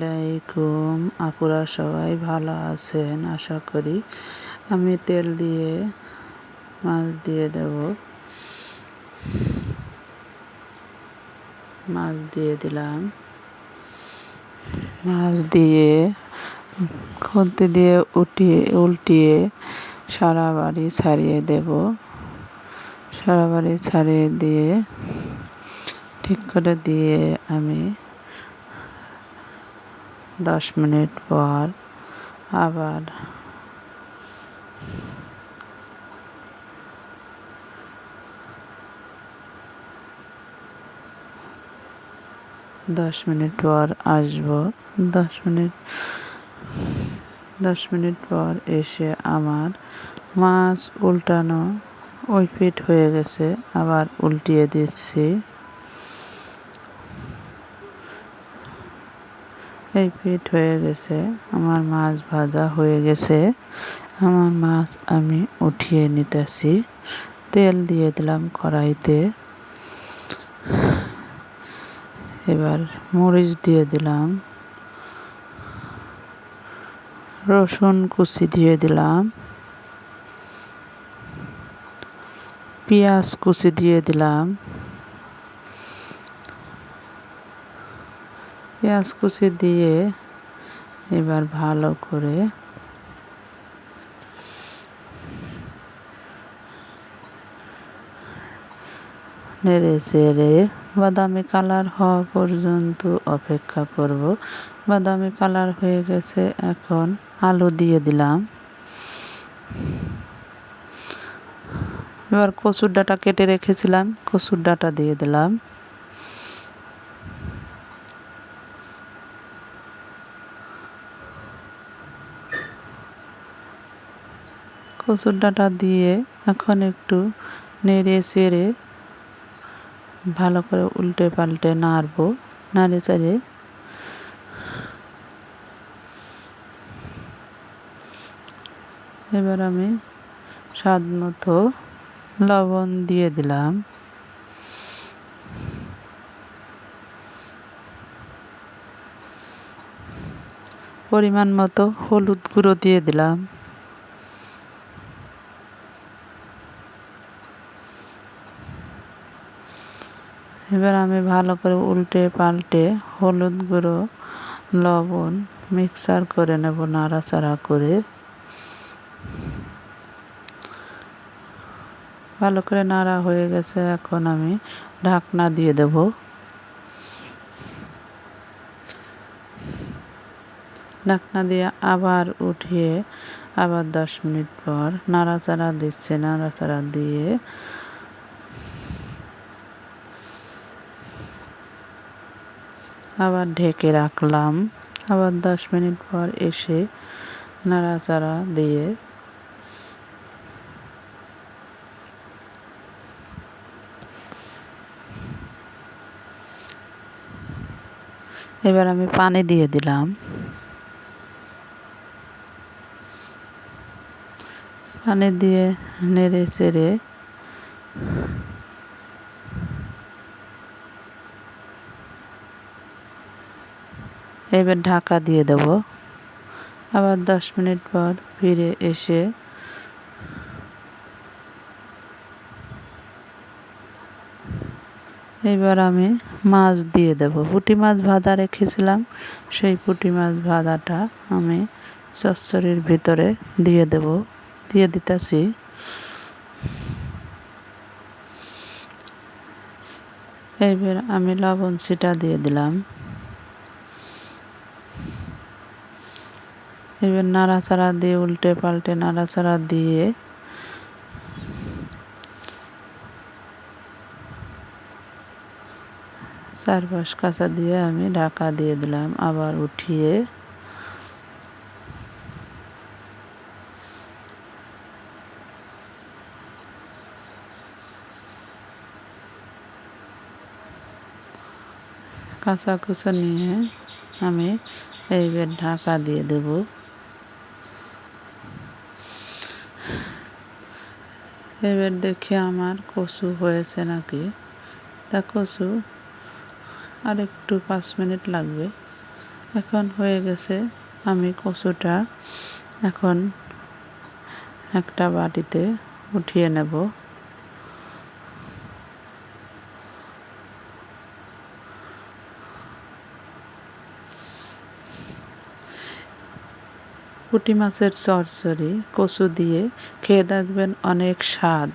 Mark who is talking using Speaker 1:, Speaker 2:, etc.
Speaker 1: আলাইকুম। আপুরা সবাই ভালো আছেন? আশা করি আমি তেল দিয়ে, মাছ দিয়ে দেব। মাছ দিয়ে দিলাম। মাছ দিয়ে, খুন্তি দিয়ে উঠিয়ে, উল্টিয়ে সারা বাড়ি ছাড়িয়ে দেব। সারা বাড়ি ছাড়িয়ে দিয়ে, ঠিক করে দিয়ে আমি দশ মিনিট পর আবার দশ মিনিট পর আসব। দশ মিনিট দশ মিনিট পর এসে আমার মাছ উল্টানো ওই পিঠ হয়ে গেছে। আবার উল্টিয়ে দিচ্ছি। এই পিঠ হয়ে গেছে, আমার মাছ ভাজা হয়ে গেছে। আমার মাছ আমি উঠিয়ে নিতেছি, তেল দিয়ে দিলাম কড়াইতে। এবার মরিচ দিয়ে দিলাম। রসুন কুচি দিয়ে দিলাম। পেঁয়াজ কুচি দিয়ে দিলাম। পেঁয়াজ কুচি দিয়ে এবার ভালো করে নেড়ে চেড়ে বাদামি কালার হওয়া পর্যন্ত অপেক্ষা করব। বাদামি কালার হয়ে গেছে, এখন আলু দিয়ে দিলাম। এবার কচুর ডাটা কেটে রেখেছিলাম, কচুর ডাটা দিয়ে দিলাম। কচুর ডাটা দিয়ে এখন একটু নেড়ে চেড়ে ভালো করে উল্টে পাল্টে নাড়বো। নাড়ে চাড়ে এবার আমি স্বাদ মতো লবণ দিয়ে দিলাম। পরিমাণ মতো হলুদ গুঁড়ো দিয়ে দিলাম। এবার আমি ভালো করে উল্টে পাল্টে হলুদ গুঁড়ো, লবণ মিক্সার করে নেব নাড়াচাড়া করে। ভালো করে নাড়া হয়ে গেছে, এখন আমি ঢাকনা দিয়ে দেব। ঢাকনা দিয়ে আবার উঠিয়ে আবার দশ মিনিট পর নাড়াচাড়া দিচ্ছে, নাড়াচাড়া দিয়ে আবার ঢেকে রাখলাম। আবার দশ মিনিট পর এসে নাড়াচাড়া দিয়ে এবার আমি পানি দিয়ে দিলাম। পানি দিয়ে নেড়ে চেড়ে এবার ঢাকা দিয়ে দেব। আবার দশ মিনিট পর ফিরে এসে এবার আমি মাছ দিয়ে দেব। পুঁটি মাছ ভাজা রেখেছিলাম। সেই পুঁটি মাছ ভাজাটা আমি চচ্চড়ির ভিতরে দিয়ে দেব। দিয়ে দিতেছি এবার আমি লবণ ছিটা দিয়ে দিলাম। এবার নাড়াচাড়া দিয়ে উল্টে পাল্টে নাড়াচাড়া দিয়ে চারপাশ কাঁচা দিয়ে আমি ঢাকা দিয়ে দিলাম। আবার উঠিয়ে কাঁচা কুচা নিয়ে আমি এইবার ঢাকা দিয়ে দেব। এবার দেখি আমার কচু হয়েছে নাকি। তা কচু আর একটু পাঁচ মিনিট লাগবে। এখন হয়ে গেছে আমি কচুটা এখন একটা বাটিতে উঠিয়ে নেব। পুঁটি মাছের চরচরি কচু দিয়ে খেয়ে দেখবেন অনেক স্বাদ।